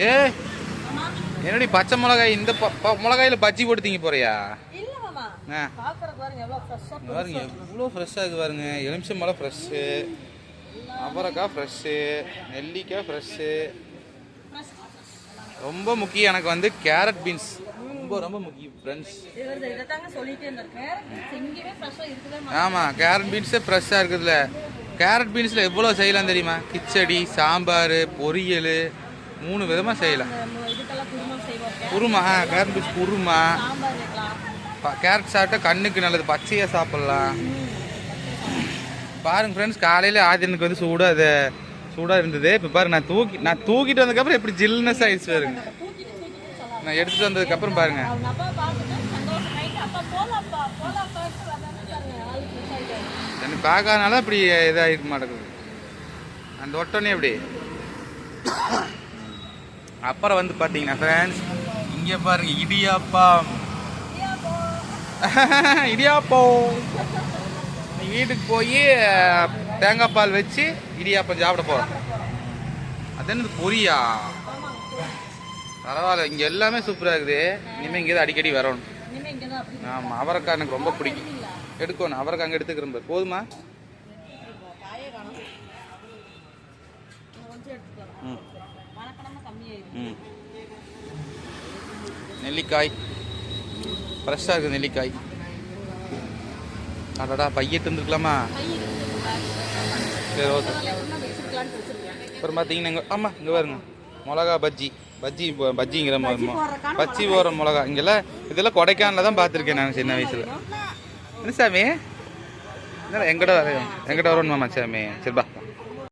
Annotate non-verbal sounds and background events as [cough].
ஏ என்னடி பச்சை மிளகாய் இந்த மிளகாயில பஜ்ஜி போட்டு திங்க போறியா? பாருங்க எவ்வளோ ஃப்ரெஷ்ஷாக இருக்குது பாருங்க எலுமிச்சம் மலை ஃப்ரெஷ்ஷு அவரைக்காய் ஃப்ரெஷ்ஷு நெல்லிக்காய் ஃப்ரெஷ்ஷு ரொம்ப முக்கியம் எனக்கு வந்து கேரட் பீன்ஸ் ரொம்ப ரொம்ப முக்கியம் ஃப்ரெண்ட்ஸ் ஆமாம் கேரட் பீன்ஸே ஃப்ரெஷ்ஷாக இருக்குதுல்ல. கேரட் பீன்ஸில் எவ்வளோ செய்யலாம் தெரியுமா? கிச்சடி சாம்பார் பொரியல். மூணு விதமாக செய்யலாம். குருமா கேரட் குருமா கேரட் சாப்பிட்டா கண்ணுக்கு நல்லது பச்சையாக சாப்பிட்லாம். பாருங்க ஃப்ரெண்ட்ஸ் காலையில் ஆதினுக்கு வந்து சூடாக அது சூடாக இருந்தது. இப்போ பாருங்க நான் தூக்கி நான் தூக்கிட்டு வந்ததுக்கப்புறம் எப்படி ஜில்னஸ் ஆயிடுச்சு பாருங்க நான் எடுத்துட்டு வந்ததுக்கப்புறம் பாருங்க. அவங்க அப்பா பார்த்துட்டு சந்தோஷமாயிட்டு அப்பா போலாம்ப்பா போலாம்ப்பா பாருங்க ஆள் ஃப்ரெஷ் ஆயிட்டாரு. எனக்கு பார்க்காதனால இப்படி இதாகிருக்க மாட்டேங்குது. அந்த ஒட்டனே எப்படி அப்புறம் வந்து பார்த்தீங்கன்னா ஃப்ரெண்ட்ஸ் இங்கே பாருங்க இடியாப்பம் [laughs] நீ வீட்டுக்கு போய் தேங்காய் பால் வச்சு இடியாப்பம் சாப்பிட போகிறோம் அது என்னது பொரியா? பரவாயில்ல இங்கே எல்லாமே சூப்பராக இருக்குது. இனிமேல் இங்கே தான் அடிக்கடி வரணும். ஆமாம் அவரைக்காய் எனக்கு ரொம்ப பிடிக்கும். எடுக்கணும் அவரைக்காய் அங்கே எடுத்துக்கிறேன். போதுமா? எடுத்துக்கலாம் ம் மணக்கணமா கம்மியாயிடும் ம் நெல்லிக்காய். ஃப்ரெஷ்ஷாக இருக்குது நெல்லிக்காய். அடடா பையிட்டு இருந்துருக்கலாமா சரி ஓகே அப்புறம் பார்த்தீங்கன்னா இங்கே ஆமாம் இங்கே பாருங்க. மிளகா பஜ்ஜி. பஜ்ஜி பஜ்ஜிங்கிற மொ- மொ- போடுறதுக்கான பச்சி போகிற மிளகா. இங்கெல்லாம் இதெல்லாம் கொடைக்கானல தான் பார்த்துருக்கேன் நான் சின்ன வயசில். என்ன? சாமி? என்ன எங்கிட்ட வரையும் எங்கிட்ட வரணும் மாமா சாமி சரி பா